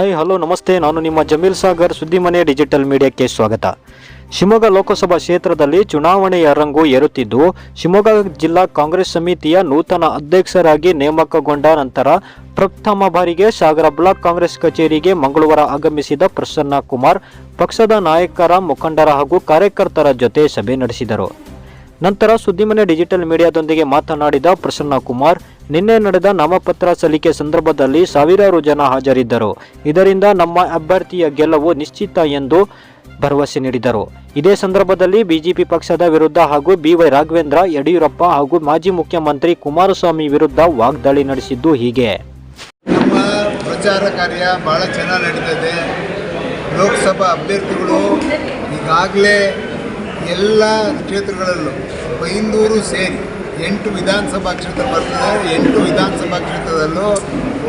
Hi hello, ನಮಸ್ತೆ. ನಾನು ನಿಮ್ಮ ಜಮೀಲ್ ಸಾಗರ್, ಸುದ್ದಿ ಮನೆ, ಡಿಜಿಟಲ್ ಮೀಡಿಯಾಕ್ಕೆ ಸ್ವಾಗತ. ಶಿವಮೊಗ್ಗ ಲೋಕಸಭಾ ಕ್ಷೇತ್ರದಲ್ಲಿ ಚುನಾವಣೆಯ ರಂಗು ಏರುತ್ತಿದ್ದು, ಶಿವಮೊಗ್ಗ ಜಿಲ್ಲಾ ಕಾಂಗ್ರೆಸ್ ಸಮಿತಿಯ ನೂತನ ಅಧ್ಯಕ್ಷರಾಗಿ ನೇಮಕಗೊಂಡ ನಂತರ ಪ್ರಥಮ ಬಾರಿಗೆ ಸಾಗರ ಬ್ಲಾಕ್ ಕಾಂಗ್ರೆಸ್ ಕಚೇರಿಗೆ ಮಂಗಳವಾರ ಆಗಮಿಸಿದ ಪ್ರಸನ್ನ ಕುಮಾರ್, ಪಕ್ಷದ ನಾಯಕರ ಮುಖಂಡರ ಹಾಗೂ ಕಾರ್ಯಕರ್ತರ ಜೊತೆ ಸಭೆ ನಡೆಸಿದರು. ನಂತರ ಸುದ್ದಿಮನೆ ಡಿಜಿಟಲ್ ಮೀಡಿಯಾದೊಂದಿಗೆ ಮಾತನಾಡಿದ ಪ್ರಸನ್ನ ಕುಮಾರ್ ನಿನ್ನೆ ನಡೆದ ನಾಮಪತ್ರ ಸಲ್ಲಿಕೆ ಸಂದರ್ಭದಲ್ಲಿ ಸಾವಿರಾರು ಜನ ಹಾಜರಿದ್ದರು. ಇದರಿಂದ ನಮ್ಮ ಅಭ್ಯರ್ಥಿಯ ಗೆಲುವು ನಿಶ್ಚಿತ ಎಂದು ಭರವಸೆ ನೀಡಿದರು. ಇದೇ ಸಂದರ್ಭದಲ್ಲಿ ಬಿಜೆಪಿ ಪಕ್ಷದ ವಿರುದ್ಧ ಹಾಗೂ ಬಿವೈ ರಾಘವೇಂದ್ರ, ಯಡಿಯೂರಪ್ಪ ಹಾಗೂ ಮಾಜಿ ಮುಖ್ಯಮಂತ್ರಿ ಕುಮಾರಸ್ವಾಮಿ ವಿರುದ್ಧ ವಾಗ್ದಾಳಿ ನಡೆಸಿದ್ದು ಹೀಗೆ. ನಮ್ಮ ಪ್ರಚಾರ ಕಾರ್ಯ ಬಹಳ ಚೆನ್ನಾಗಿ ಲೋಕಸಭಾ ಅಭ್ಯರ್ಥಿಗಳು ಈಗಾಗಲೇ ಎಲ್ಲ ಕ್ಷೇತ್ರಗಳಲ್ಲೂ ಬೈಂದೂರು ಸೇರಿ ಎಂಟು ವಿಧಾನಸಭಾ ಕ್ಷೇತ್ರ ಬರ್ತದೆ. ಎಂಟು ವಿಧಾನಸಭಾ ಕ್ಷೇತ್ರದಲ್ಲೂ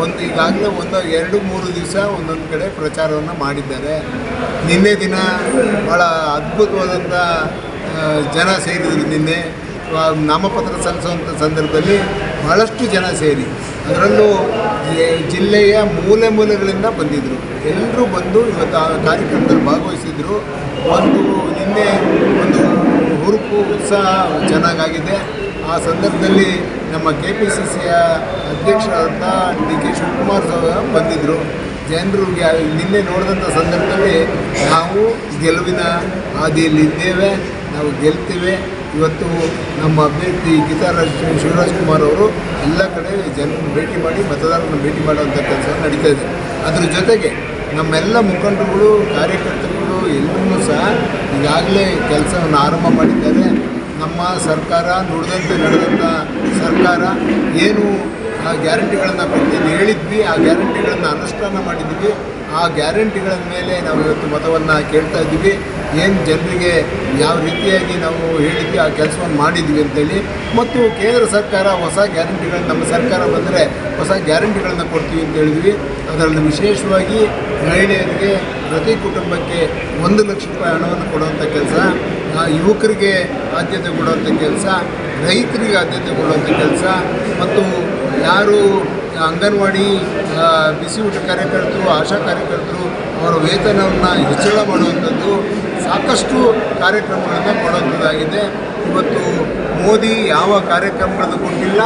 ಒಂದು ಈಗಾಗಲೇ ಒಂದು ಎರಡು ಮೂರು ದಿವಸ ಒಂದೊಂದು ಕಡೆ ಪ್ರಚಾರವನ್ನು ಮಾಡಿದ್ದಾರೆ. ನಿನ್ನೆ ದಿನ ಭಾಳ ಅದ್ಭುತವಾದಂಥ ಜನ ಸೇರಿದರು ನಿನ್ನೆ. ನಾಮಪತ್ರ ಸಲ್ಲಿಸುವಂಥ ಸಂದರ್ಭದಲ್ಲಿ ಬಹಳಷ್ಟು ಜನ ಸೇರಿ ಅದರಲ್ಲೂ ಜಿಲ್ಲೆಯ ಮೂಲೆ ಮೂಲೆಗಳಿಂದ ಬಂದಿದ್ದರು ಎಲ್ಲರೂ ಬಂದು ಇವತ್ತು ಆ ಕಾರ್ಯಕ್ರಮದಲ್ಲಿ ಭಾಗವಹಿಸಿದರು. ಒಂದು ನಿನ್ನೆ ಒಂದು ಹುರುಪು ಉತ್ಸಾಹ ಚೆನ್ನಾಗಾಗಿದೆ. ಆ ಸಂದರ್ಭದಲ್ಲಿ ನಮ್ಮ ಕೆ ಪಿ ಸಿ ಸಿಯ ಅಧ್ಯಕ್ಷರಾದಂಥ ಡಿ ಕೆ ಶಿವಕುಮಾರ್ ಸಹ ಬಂದಿದ್ದರು ಜನರು ನಿನ್ನೆ ನೋಡಿದಂಥ ಸಂದರ್ಭದಲ್ಲಿ ನಾವು ಗೆಲುವಿನ ಹಾದಿಯಲ್ಲಿ ಇದ್ದೇವೆ, ನಾವು ಗೆಲ್ತೇವೆ. ಇವತ್ತು ನಮ್ಮ ಅಭ್ಯರ್ಥಿ ಗೀತಾರಾಜ್ ಶಿವರಾಜ್ ಕುಮಾರ್ ಅವರು ಎಲ್ಲ ಕಡೆ ಜನರನ್ನು ಭೇಟಿ ಮಾಡಿ, ಮತದಾರರನ್ನು ಭೇಟಿ ಮಾಡುವಂಥ ಕೆಲಸ ನಡೀತಾ ಇದೆ. ಅದರ ಜೊತೆಗೆ ನಮ್ಮೆಲ್ಲ ಮುಖಂಡರುಗಳು, ಕಾರ್ಯಕರ್ತರುಗಳು ಎಲ್ಲರೂ ಸಹ ಈಗಾಗಲೇ ಕೆಲಸವನ್ನು ಆರಂಭ ಮಾಡಿದ್ದಾರೆ. ನಮ್ಮ ಸರ್ಕಾರ ನುಡಿದಂತೆ ನಡೆದಂಥ ಸರ್ಕಾರ ಏನು ಆ ಗ್ಯಾರಂಟಿಗಳನ್ನು ಕೊಡ್ತೀನಿ ಹೇಳಿದ್ವಿ, ಆ ಗ್ಯಾರಂಟಿಗಳನ್ನು ಅನುಷ್ಠಾನ ಮಾಡಿದ್ವಿ. ಆ ಗ್ಯಾರಂಟಿಗಳ ಮೇಲೆ ನಾವು ಇವತ್ತು ಮತವನ್ನು ಕೇಳ್ತಾ ಇದ್ದೀವಿ. ಏನು ಜನರಿಗೆ ಯಾವ ರೀತಿಯಾಗಿ ನಾವು ಹೇಳಿದ್ವಿ, ಆ ಕೆಲಸವನ್ನು ಮಾಡಿದ್ವಿ ಅಂತೇಳಿ. ಮತ್ತು ಕೇಂದ್ರ ಸರ್ಕಾರ ಹೊಸ ಗ್ಯಾರಂಟಿಗಳನ್ನು, ನಮ್ಮ ಸರ್ಕಾರ ಬಂದರೆ ಹೊಸ ಗ್ಯಾರಂಟಿಗಳನ್ನು ಕೊಡ್ತೀವಿ ಅಂತ ಹೇಳಿದ್ವಿ. ಅದರಲ್ಲಿ ವಿಶೇಷವಾಗಿ ಮಹಿಳೆಯರಿಗೆ ಪ್ರತಿ ಕುಟುಂಬಕ್ಕೆ ಒಂದು ಲಕ್ಷ ರೂಪಾಯಿ ಹಣವನ್ನು ಕೊಡುವಂಥ ಕೆಲಸ ಯುವಕರಿಗೆ ಆದ್ಯತೆ ಕೊಡುವಂಥ ಕೆಲಸ, ರೈತರಿಗೆ ಆದ್ಯತೆ ಕೊಡುವಂಥ ಕೆಲಸ, ಮತ್ತು ಯಾರು ಅಂಗನವಾಡಿ ಬಿಸಿ ಊಟ ಕಾರ್ಯಕರ್ತರು, ಆಶಾ ಕಾರ್ಯಕರ್ತರು ಅವರ ವೇತನವನ್ನು ಹೆಚ್ಚಳ ಮಾಡುವಂಥದ್ದು ಸಾಕಷ್ಟು ಕಾರ್ಯಕ್ರಮಗಳನ್ನು ಮಾಡುವಂಥದ್ದಾಗಿದೆ. ಇವತ್ತು ಮೋದಿ ಯಾವ ಕಾರ್ಯಕ್ರಮಗಳನ್ನು ಕೊಟ್ಟಿಲ್ಲ,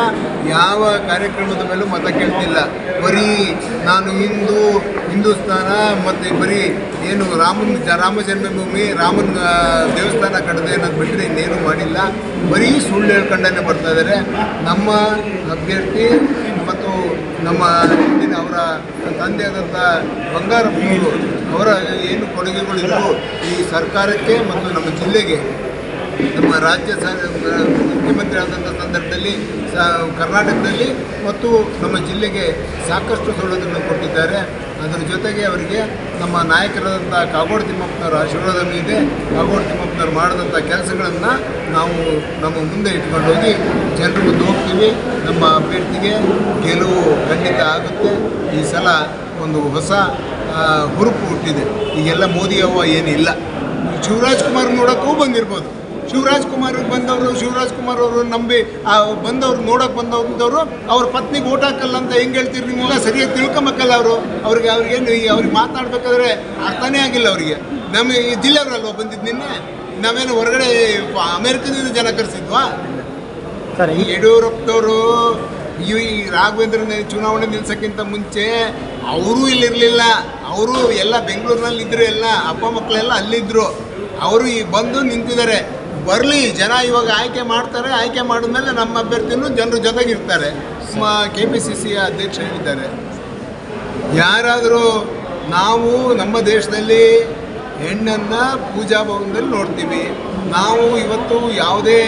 ಯಾವ ಕಾರ್ಯಕ್ರಮದ ಮೇಲೂ ಮತ ಕೇಳ್ತಿಲ್ಲ. ಬರೀ ನಾನು ಹಿಂದೂ, ಹಿಂದೂಸ್ತಾನ ಮತ್ತು ಬರೀ ಏನು ರಾಮನ ರಾಮ ಜನ್ಮಭೂಮಿ ರಾಮನ ದೇವಸ್ಥಾನ ಕಟ್ಟದೆ ಅನ್ನೋದು ಬಿಟ್ಟರೆ ಇನ್ನೇನು ಮಾಡಿಲ್ಲ. ಬರೀ ಸುಳ್ಳು ಹೇಳ್ಕೊಂಡೇ ಬರ್ತಾ ಇದ್ದಾರೆ ನಮ್ಮ ಅಭ್ಯರ್ಥಿ ಮತ್ತು ನಮ್ಮ ಹಿಂದಿನ ಅವರ ತಂದೆಯಾದಂಥ ಬಂಗಾರಪ್ಪನವರು ಅವರ ಏನು ಕೊಡುಗೆಗಳಿದ್ರು ಈ ಸರ್ಕಾರಕ್ಕೆ ಮತ್ತು ನಮ್ಮ ಜಿಲ್ಲೆಗೆ ನಮ್ಮ ರಾಜ್ಯ ಮುಖ್ಯಮಂತ್ರಿ ಆದಂಥ ಸಂದರ್ಭದಲ್ಲಿ ಕರ್ನಾಟಕದಲ್ಲಿ ಮತ್ತು ನಮ್ಮ ಜಿಲ್ಲೆಗೆ ಸಾಕಷ್ಟು ಸೌಲಭ್ಯಗಳನ್ನು ಕೊಟ್ಟಿದ್ದಾರೆ. ಅದರ ಜೊತೆಗೆ ಅವರಿಗೆ ನಮ್ಮ ನಾಯಕರಾದಂಥ ಕಾಗೋಡು ತಿಮ್ಮಪ್ಪನವರ ಆಶೀರ್ವಾದ ಇದೆ. ಕಾಗೋಡು ತಿಮ್ಮಪ್ಪನವ್ರು ಮಾಡಿದಂಥ ಕೆಲಸಗಳನ್ನು ನಾವು ನಮ್ಮ ಮುಂದೆ ಇಟ್ಕೊಂಡು ಹೋಗಿ ಜನರ ಮುಂದೆ ಹೋಗ್ತೀವಿ. ನಮ್ಮ ಅಭ್ಯರ್ಥಿಗೆ ಗೆಲುವು ಖಂಡಿತ ಆಗುತ್ತೆ. ಈ ಸಲ ಒಂದು ಹೊಸ ಹುರುಪು ಹುಟ್ಟಿದೆ. ಈಗೆಲ್ಲ ಮೋದಿ ಅವ್ವ ಏನಿಲ್ಲ. ಶಿವರಾಜ್ ಕುಮಾರ್ ನೋಡೋಕ್ಕೂ ಬಂದಿರ್ಬೋದು. ಶಿವರಾಜ್ ಕುಮಾರ್ ಬಂದವರು ಶಿವರಾಜ್ ಕುಮಾರ್ ಅವರು ನಂಬಿ ಆ ಬಂದವ್ರು ನೋಡೋಕೆ ಬಂದವರು ಅವ್ರ ಪತ್ನಿಗೆ ಓಟ್ ಹಾಕಲ್ಲ ಅಂತ ಹೆಂಗೆ ಹೇಳ್ತೀರಿ ನಿಮ್ಗೆ ಸರಿಯಾಗಿ ತಿಳ್ಕೊಂಬೇಕಲ್ಲ ಅವರು. ಅವ್ರಿಗೆ ಅವ್ರಿಗೇನು ಅವ್ರಿಗೆ ಮಾತಾಡ್ಬೇಕಾದ್ರೆ ಅರ್ಥನೇ ಆಗಿಲ್ಲ ಅವರಿಗೆ. ನಮಗೆ ಈ ಜಿಲ್ಲೆಯವರಲ್ವ ಬಂದಿದ್ದು ನಿನ್ನೆ? ನಾವೇನು ಹೊರಗಡೆ ಅಮೇರಿಕದಿಂದ ಜನ ಕರೆಸಿದ್ವಾ? ಸರಿ ಯಡಿಯೂರಪ್ಪನವರು ಈ ರಾಘವೇಂದ್ರ ಚುನಾವಣೆ ನಿಲ್ಸೋಕ್ಕಿಂತ ಮುಂಚೆ ಅವರೂ ಇಲ್ಲಿರಲಿಲ್ಲ. ಅವರು ಎಲ್ಲ ಬೆಂಗಳೂರಿನಲ್ಲಿ ಇದ್ರು ಎಲ್ಲ ಅಪ್ಪ ಮಕ್ಕಳೆಲ್ಲ ಅಲ್ಲಿದ್ದರು ಅವರು ಈ ಬಂದು ನಿಂತಿದ್ದಾರೆ. ಬರಲಿ, ಜನ ಇವಾಗ ಆಯ್ಕೆ ಮಾಡ್ತಾರೆ, ಆಯ್ಕೆ ಮಾಡಿದ್ಮೇಲೆ ನಮ್ಮ ಅಭ್ಯರ್ಥಿನೂ ಜನರ ಜೊತೆಗಿರ್ತಾರೆ. ನಮ್ಮ ಕೆ ಪಿ ಸಿ ಸಿ ಅಧ್ಯಕ್ಷ ಹೇಳಿದ್ದಾರೆ. ಯಾರಾದರೂ ನಾವು ನಮ್ಮ ದೇಶದಲ್ಲಿ ಹೆಣ್ಣನ್ನು ಪೂಜಾ ಭವನದಲ್ಲಿ ನೋಡ್ತೀವಿ. ನಾವು ಇವತ್ತು ಯಾವುದೇ,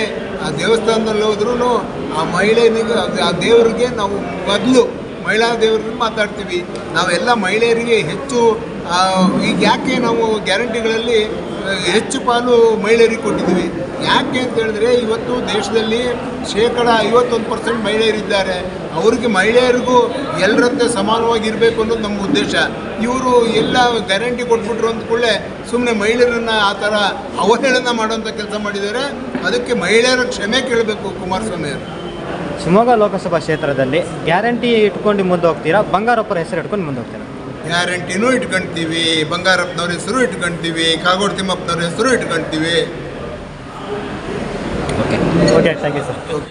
ಆ ದೇವಸ್ಥಾನದಲ್ಲಿ ಹೋದ್ರೂ ಆ ಮಹಿಳೆಯನಿಗೆ, ಆ ದೇವರಿಗೆ ನಾವು ಬದಲು ಮಹಿಳಾ ದೇವರನ್ನು ಮಾತಾಡ್ತೀವಿ. ನಾವೆಲ್ಲ ಮಹಿಳೆಯರಿಗೆ ಹೆಚ್ಚು ಈಗ ಯಾಕೆ ನಾವು ಗ್ಯಾರಂಟಿಗಳಲ್ಲಿ ಹೆಚ್ಚು ಪಾಲು ಮಹಿಳೆಯರಿಗೆ ಕೊಟ್ಟಿದ್ದೀವಿ? ಯಾಕೆ ಅಂತ ಹೇಳಿದ್ರೆ, ಇವತ್ತು ದೇಶದಲ್ಲಿ ಶೇಕಡ ಐವತ್ತೊಂದು ಪರ್ಸೆಂಟ್ ಮಹಿಳೆಯರಿದ್ದಾರೆ. ಅವ್ರಿಗೆ ಮಹಿಳೆಯರಿಗೂ ಎಲ್ಲರಂತೆ ಸಮಾನವಾಗಿ ಇರಬೇಕು ಅನ್ನೋದು ನಮ್ಮ ಉದ್ದೇಶ. ಇವರು ಎಲ್ಲ ಗ್ಯಾರಂಟಿ ಕೊಟ್ಬಿಟ್ರು ಕೂಡಲೇ ಸುಮ್ಮನೆ ಮಹಿಳೆಯರನ್ನ ಆ ಥರ ಅವಹೇಳನ ಮಾಡುವಂಥ ಕೆಲಸ ಮಾಡಿದ್ದಾರೆ. ಅದಕ್ಕೆ ಮಹಿಳೆಯರ ಕ್ಷಮೆ ಕೇಳಬೇಕು ಕುಮಾರಸ್ವಾಮಿ ಅವರು. ಶಿವಮೊಗ್ಗ ಲೋಕಸಭಾ ಕ್ಷೇತ್ರದಲ್ಲಿ ಗ್ಯಾರಂಟಿ ಇಟ್ಕೊಂಡು ಮುಂದೆ ಹೋಗ್ತೀರಾ? ಬಂಗಾರಪ್ಪರ ಹೆಸರು ಇಟ್ಕೊಂಡು ಮುಂದೆ ಹೋಗ್ತೀರಾ? ಗ್ಯಾರಂಟಿನೂ ಇಟ್ಕೊಳ್ತೀವಿ ಬಂಗಾರಪ್ಪನವ್ರ ಹೆಸರು ಇಟ್ಕೊಳ್ತೀವಿ ಕಾಗೋಡು ತಿಮ್ಮಪ್ಪನವ್ರ ಹೆಸರು ಇಟ್ಕೊಳ್ತೀವಿ okay okay thank you sir